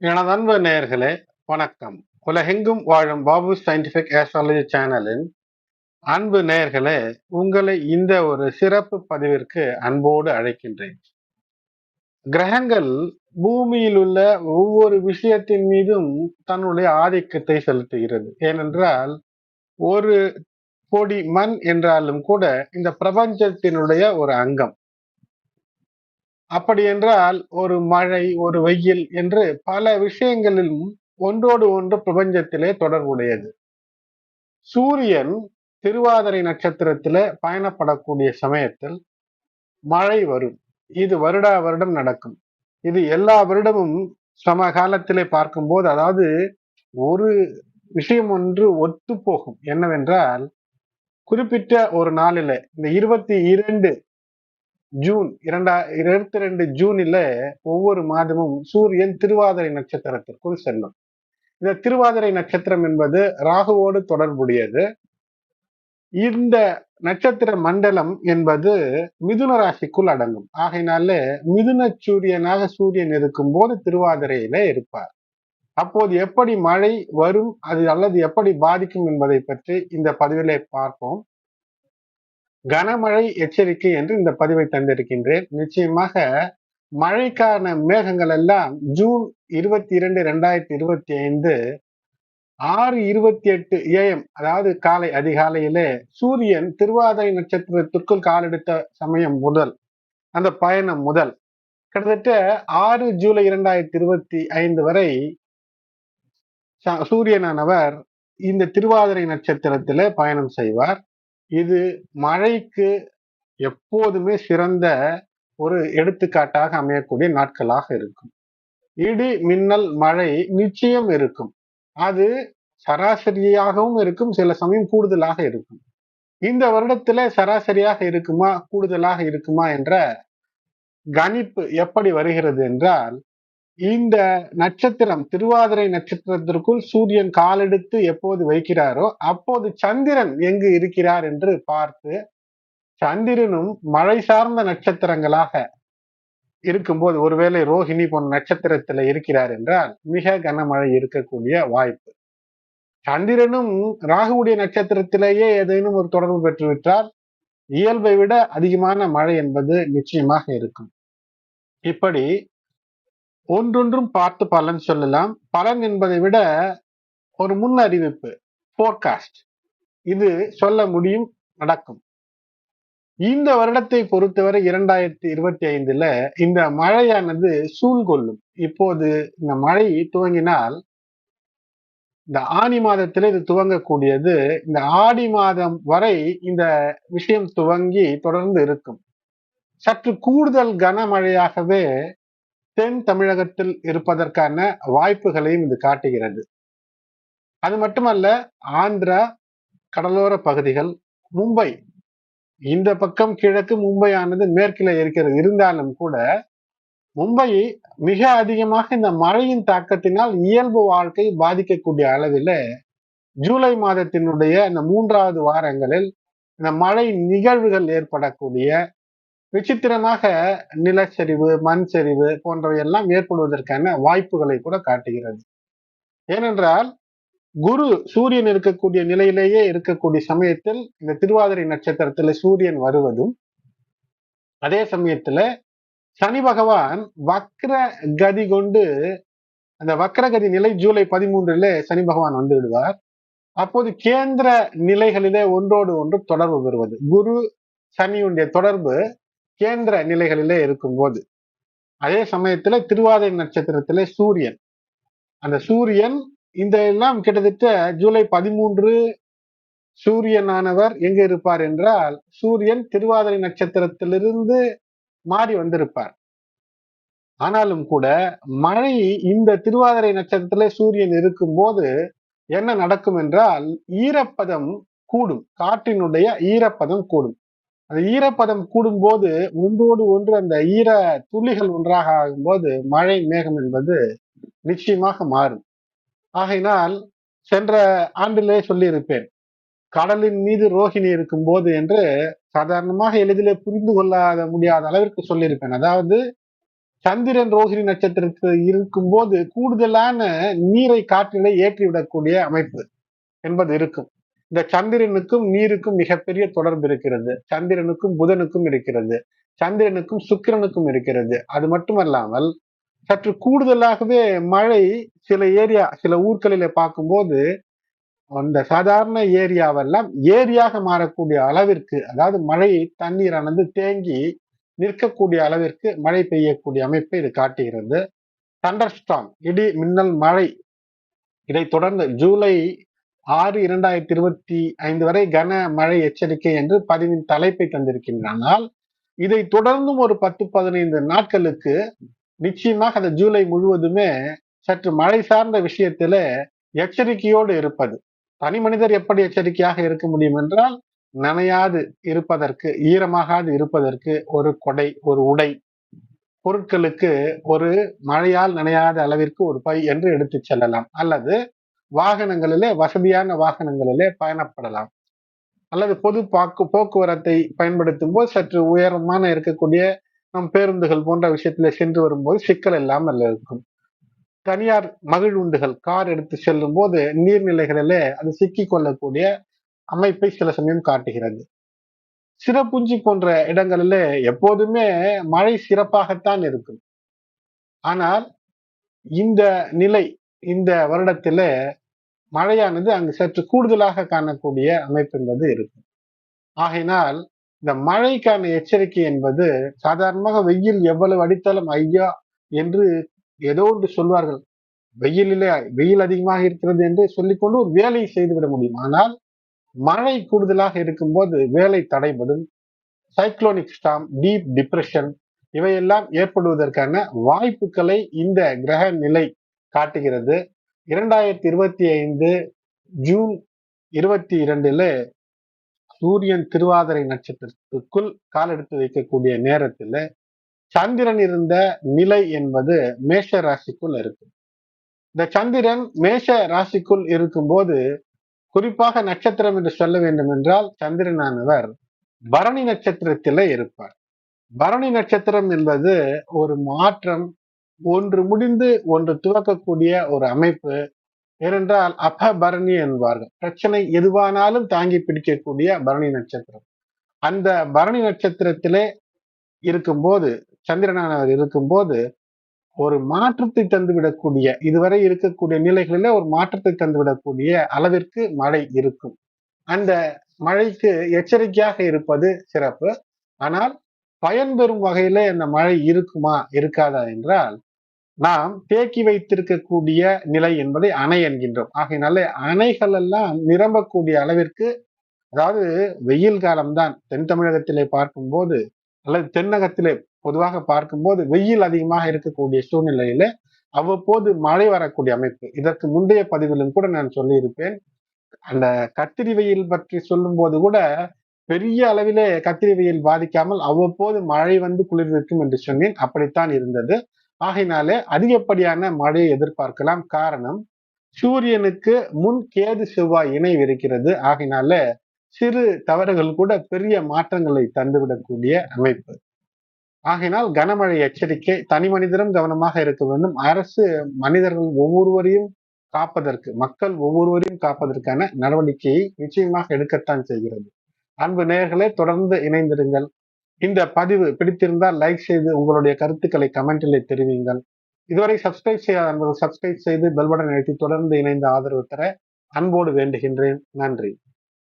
எனது அன்பு நேயர்களே வணக்கம். உலகெங்கும் வாழும் பாபு சயின்டிபிக் ஆஸ்ட்ராலஜி சேனலின் அன்பு நேயர்களே உங்களை இந்த ஒரு சிறப்பு பதிவிற்கு அன்போடு அழைக்கின்றேன். கிரகங்கள் பூமியில் உள்ள ஒவ்வொரு விஷயத்தின் மீதும் தன்னுடைய ஆதிக்கத்தை செலுத்துகிறது. ஏனென்றால் ஒரு பொடி மண் என்றாலும் கூட இந்த பிரபஞ்சத்தினுடைய ஒரு அங்கம். அப்படி என்றால் ஒரு மழை ஒரு வெயில் என்று பல விஷயங்களிலும் ஒன்றோடு ஒன்று பிரபஞ்சத்திலே தொடர்புடையது. சூரியன் திருவாதிரை நட்சத்திரத்தில பயணப்படக்கூடிய சமயத்தில் மழை வரும். இது வருடா வருடம் நடக்கும். இது எல்லா வருடமும் சம காலத்திலே பார்க்கும்போது அதாவது ஒரு விஷயம் ஒன்று ஒத்து போகும் என்னவென்றால் குறிப்பிட்ட ஒரு நாளில இந்த இருபத்தி இரண்டு ஜூன் இரண்டா இருபத்தி ரெண்டு ஜூனில் ஒவ்வொரு மாதமும் சூரியன் திருவாதிரை நட்சத்திரத்திற்குள் செல்லும். இந்த திருவாதிரை நட்சத்திரம் என்பது ராகுவோடு தொடர்புடையது. இந்த நட்சத்திர மண்டலம் என்பது மிதுன ராசிக்குள் அடங்கும். ஆகையினால மிதுன சூரியனாக சூரியன் இருக்கும் போது திருவாதிரையில இருப்பார். அப்போது எப்படி மழை வரும் அது அல்லது எப்படி பாதிக்கும் என்பதை பற்றி இந்த பதிவிலே பார்ப்போம். கனமழை எச்சரிக்கை என்று இந்த பதிவை தந்திருக்கின்றேன். நிச்சயமாக மழைக்கான மேகங்கள் எல்லாம் ஜூன் இருபத்தி இரண்டு ரெண்டாயிரத்தி இருபத்தி ஐந்து ஆறு இருபத்தி எட்டு ஏஎம் அதாவது காலை அதிகாலையிலே சூரியன் திருவாதிரை நட்சத்திரத்திற்குள் காலெடுத்த சமயம் முதல் அந்த பயணம் முதல் கிட்டத்தட்ட ஆறு ஜூலை இரண்டாயிரத்தி இருபத்தி ஐந்து வரை சூரியனானவர் இந்த திருவாதிரை நட்சத்திரத்திலே பயணம் செய்வார். இது மழைக்கு எப்போதுமே சிறந்த ஒரு எடுத்துக்காட்டாக அமையக்கூடிய நாட்களாக இருக்கும். இடி மின்னல் மழை நிச்சயம் இருக்கும். அது சராசரியாகவும் இருக்கும் சில சமயம் கூடுதலாக இருக்கும். இந்த வருடத்துல சராசரியாக இருக்குமா கூடுதலாக இருக்குமா என்ற கணிப்பு எப்படி வருகிறது என்றால் இந்த நட்சத்திரம் திருவாதிரை நட்சத்திரத்திற்குள் சூரியன் காலெடுத்து எப்போது வைக்கிறாரோ அப்போது சந்திரன் எங்கு இருக்கிறார் என்று பார்த்து சந்திரனும் மழை சார்ந்த நட்சத்திரங்களாக இருக்கும்போது ஒருவேளை ரோஹிணி போன்ற நட்சத்திரத்துல இருக்கிறார் என்றால் மிக கனமழை இருக்கக்கூடிய வாய்ப்பு. சந்திரனும் ராகுவுடைய நட்சத்திரத்திலேயே ஏதேனும் ஒரு தொடர்பு பெற்றுவிட்டால் இயல்பை விட அதிகமான மழை என்பது நிச்சயமாக இருக்கும். இப்படி ஒன்றொன்றும் பார்த்து பலன் சொல்லலாம். பலன் என்பதை விட ஒரு முன் அறிவிப்பு போர்காஸ்ட் இது சொல்ல முடியும் நடக்கும். இந்த வருடத்தை பொறுத்தவரை இரண்டாயிரத்தி இருபத்தி ஐந்துல இந்த மழையானது சூழ்கொள்ளும் இப்போது இந்த மழை துவங்கினால் இந்த ஆணி மாதத்துல இது துவங்கக்கூடியது. இந்த ஆடி மாதம் வரை இந்த விஷயம் துவங்கி தொடர்ந்து இருக்கும். சற்று கூடுதல் கனமழையாகவே தென் தமிழகத்தில் இருப்பதற்கான வாய்ப்புகளையும் இது காட்டுகிறது. அது மட்டுமல்ல ஆந்திரா கடலோர பகுதிகள் மும்பை. இந்த பக்கம் கிழக்கு மும்பை ஆனது மேற்கில இருக்கிறது இருந்தாலும் கூட மும்பை மிக அதிகமாக இந்த மழையின் தாக்கத்தினால் இயல்பு வாழ்க்கை பாதிக்கக்கூடிய அளவில் ஜூலை மாதத்தினுடைய இந்த மூன்றாவது வாரங்களில் இந்த மழை நிகழ்வுகள் ஏற்படக்கூடிய விசித்திரமாக நிலச்சரிவு மண் சரிவு போன்றவை எல்லாம் ஏற்படுவதற்கான வாய்ப்புகளை கூட காட்டுகிறது. ஏனென்றால் குரு சூரியன் இருக்கக்கூடிய நிலையிலேயே இருக்கக்கூடிய சமயத்தில் இந்த திருவாதிரை நட்சத்திரத்துல சூரியன் வருவதும் அதே சமயத்துல சனி பகவான் வக்ர கதி கொண்டு அந்த வக்ரகதி நிலை ஜூலை பதிமூன்றுல சனி பகவான் வந்து விடுவார். அப்போது கேந்திர நிலைகளிலே ஒன்றோடு ஒன்று தொடர்பு பெறுவது. குரு சனியுடைய தொடர்பு கேந்திர நிலைகளிலே இருக்கும்போது. அதே சமயத்துல திருவாதிரை நட்சத்திரத்திலே சூரியன். அந்த சூரியன் இந்த எல்லாம் கிட்டத்தட்ட ஜூலை பதிமூன்று சூரியனானவர் எங்க இருப்பார் என்றால் சூரியன் திருவாதிரை நட்சத்திரத்திலிருந்து மாறி வந்திருப்பார். ஆனாலும் கூட மழை இந்த திருவாதிரை நட்சத்திரத்திலே சூரியன் இருக்கும் போது என்ன நடக்கும் என்றால் ஈரப்பதம் கூடும். காற்றினுடைய ஈரப்பதம் கூடும். அந்த ஈரப்பதம் கூடும்போது ஒன்றோடு ஒன்று அந்த ஈர துளிகள் ஒன்றாக ஆகும்போது மழை மேகம் என்பது நிச்சயமாக மாறும். ஆகையினால் சென்ற ஆண்டிலே சொல்லியிருப்பேன் கடலின் மீது ரோஹிணி இருக்கும் போது என்று சாதாரணமாக எளிதிலே புரிந்து கொள்ளாத முடியாத அளவிற்கு சொல்லியிருப்பேன். அதாவது சந்திரன் ரோஹிணி நட்சத்திரத்தில் இருக்கும் போது கூடுதலான நீரை காற்றிலே ஏற்றிவிடக்கூடிய அமைப்பு என்பது இருக்கும். இந்த சந்திரனுக்கும் நீருக்கும் மிகப்பெரிய தொடர்பு இருக்கிறது. சந்திரனுக்கும் புதனுக்கும் இருக்கிறது. சந்திரனுக்கும் சுக்கிரனுக்கும் இருக்கிறது. அது மட்டுமல்லாமல் சற்று கூடுதலாகவே மழை சில ஏரியா சில ஊர்களில பார்க்கும்போது அந்த சாதாரண ஏரியாவெல்லாம் ஏரியாக மாறக்கூடிய அளவிற்கு அதாவது மழை தண்ணீரானது தேங்கி நிற்கக்கூடிய அளவிற்கு மழை பெய்யக்கூடிய அமைப்பை இது காட்டுகிறது. தண்டர்ஸ்டாம் இடி மின்னல் மழை. இதை தொடர்ந்து ஜூலை ஆறு இரண்டாயிரத்தி இருபத்தி ஐந்து வரை கன மழை எச்சரிக்கை என்று பதிவின் தலைப்பை தந்திருக்கின்றனால் இதை தொடர்ந்தும் ஒரு பத்து பதினைந்து நாட்களுக்கு நிச்சயமாக அந்த ஜூலை முழுவதுமே சற்று மழை சார்ந்த விஷயத்துல எச்சரிக்கையோடு இருப்பது. தனி மனிதர் எப்படி எச்சரிக்கையாக இருக்க முடியும் என்றால் நனையாது இருப்பதற்கு ஈரமாகாது இருப்பதற்கு ஒரு கொடை ஒரு உடை பொருட்களுக்கு ஒரு மழையால் நனையாத அளவிற்கு ஒரு பை என்று எடுத்து செல்லலாம். அல்லது வாகனங்களிலே வசதியான வாகனங்களிலே பயணப்படலாம். அல்லது பொது பாக்கு போக்குவரத்தை பயன்படுத்தும் போது சற்று உயரமான இருக்கக்கூடிய நம் பேருந்துகள் போன்ற விஷயத்துல சென்று வரும்போது சிக்கல் இல்லாமல் இருக்கும். தனியார் மகிழ்வுண்டுகள் கார் எடுத்து செல்லும் போது நீர்நிலைகளிலே அது சிக்கி கொள்ளக்கூடிய அமைப்பை சில சமயம் காட்டுகிறது. சிறப்புஞ்சி போன்ற இடங்களிலே எப்போதுமே மழை சிறப்பாகத்தான் இருக்கும். ஆனால் இந்த நிலை இந்த வருடத்திலே மழையானது அங்கு சற்று கூடுதலாக காணக்கூடிய அமைப்பு என்பது இருக்கும். ஆகையினால் இந்த மழைக்கான எச்சரிக்கை என்பது சாதாரணமாக வெயில் எவ்வளவு அடித்தாலும் ஐயா என்று ஏதோ ஒன்று சொல்வார்கள். வெயிலிலே வெயில் அதிகமாக இருக்கிறது என்று சொல்லிக்கொண்டு ஒரு வேலையை செய்துவிட முடியும். ஆனால் மழை கூடுதலாக இருக்கும்போது வேலை தடைபடும். சைக்ளோனிக் ஸ்டாம் டீப் டிப்ரெஷன் இவையெல்லாம் ஏற்படுவதற்கான வாய்ப்புகளை இந்த கிரக நிலை காட்டுகிறது. இரண்டாயிரத்தி இருபத்தி ஐந்து ஜூன் இருபத்தி இரண்டுல சூரியன் திருவாதிரை நட்சத்திரத்துக்குள் கால் எடுத்து வைக்கக்கூடிய நேரத்துல சந்திரன் இருந்த நிலை என்பது மேஷ ராசிக்குள் இருக்கு. இந்த சந்திரன் மேஷ ராசிக்குள் இருக்கும்போது குறிப்பாக நட்சத்திரம் என்று சொல்ல வேண்டும் என்றால் சந்திரனானவர் பரணி நட்சத்திரத்தில இருப்பார். பரணி நட்சத்திரம் என்பது ஒரு மாற்றம் ஒன்று முடிந்து ஒன்று துவக்கக்கூடிய ஒரு அமைப்பு. ஏனென்றால் அபபரணி என்பார்கள். பிரச்சனை எதுவானாலும் தாங்கி பிடிக்கக்கூடிய பரணி நட்சத்திரம். அந்த பரணி நட்சத்திரத்திலே இருக்கும்போது சந்திரனானவர் இருக்கும்போது ஒரு மாற்றத்தை தந்துவிடக்கூடிய இதுவரை இருக்கக்கூடிய நிலைகளில ஒரு மாற்றத்தை தந்துவிடக்கூடிய அளவிற்கு மழை இருக்கும். அந்த மழைக்கு எச்சரிக்கையாக இருப்பது சிறப்பு. ஆனால் பயன்பெறும் வகையில அந்த மழை இருக்குமா இருக்காதா என்றால் நாம் தேக்கி வைத்திருக்கக்கூடிய நிலை என்பதை அணை என்கின்றோம். ஆகையினால அணைகள் எல்லாம் நிரம்பக்கூடிய அளவிற்கு அதாவது வெயில் காலம்தான் தென் தமிழகத்திலே பார்க்கும்போது அல்லது தென்னகத்திலே பொதுவாக பார்க்கும்போது வெயில் அதிகமாக இருக்கக்கூடிய சூழ்நிலையில அவ்வப்போது மழை வரக்கூடிய அமைப்பு. இதற்கு முந்தைய பதிவிலும் கூட நான் சொல்லியிருப்பேன். அந்த கத்திரி வெயில் பற்றி சொல்லும் போது கூட பெரிய அளவிலே கத்திரி வெயில் பாதிக்காமல் அவ்வப்போது மழை வந்து குளிர்விக்கும் என்று சொன்னேன். அப்படித்தான் இருந்தது. ஆகையினாலே அதிகப்படியான மழையை எதிர்பார்க்கலாம். காரணம் சூரியனுக்கு முன் கேது செவ்வாய் இணைவு இருக்கிறது. ஆகையினால சிறு தவறுகள் கூட பெரிய மாற்றங்களை தந்துவிடக்கூடிய அமைப்பு. ஆகையினால் கனமழை எச்சரிக்கை தனி மனிதரும் கவனமாக இருக்க வேண்டும். அரசு மனிதர்கள் ஒவ்வொருவரையும் காப்பதற்கு மக்கள் ஒவ்வொருவரையும் காப்பதற்கான நடவடிக்கையை நிச்சயமாக எடுக்கத்தான் செய்கிறது. அன்பு நேயர்களே தொடர்ந்து இணைந்திருங்கள். இந்த பதிவு பிடித்திருந்தால் லைக் செய்து உங்களுடைய கருத்துக்களை கமெண்டிலே தெரிவிங்கள். இதுவரை சப்ஸ்கிரைப் செய்யாத அன்பர்கள் சப்ஸ்கிரைப் செய்து பெல்படன் அழுத்தி தொடர்ந்து இணைந்த ஆதரவு தர அன்போடு வேண்டுகின்றேன். நன்றி.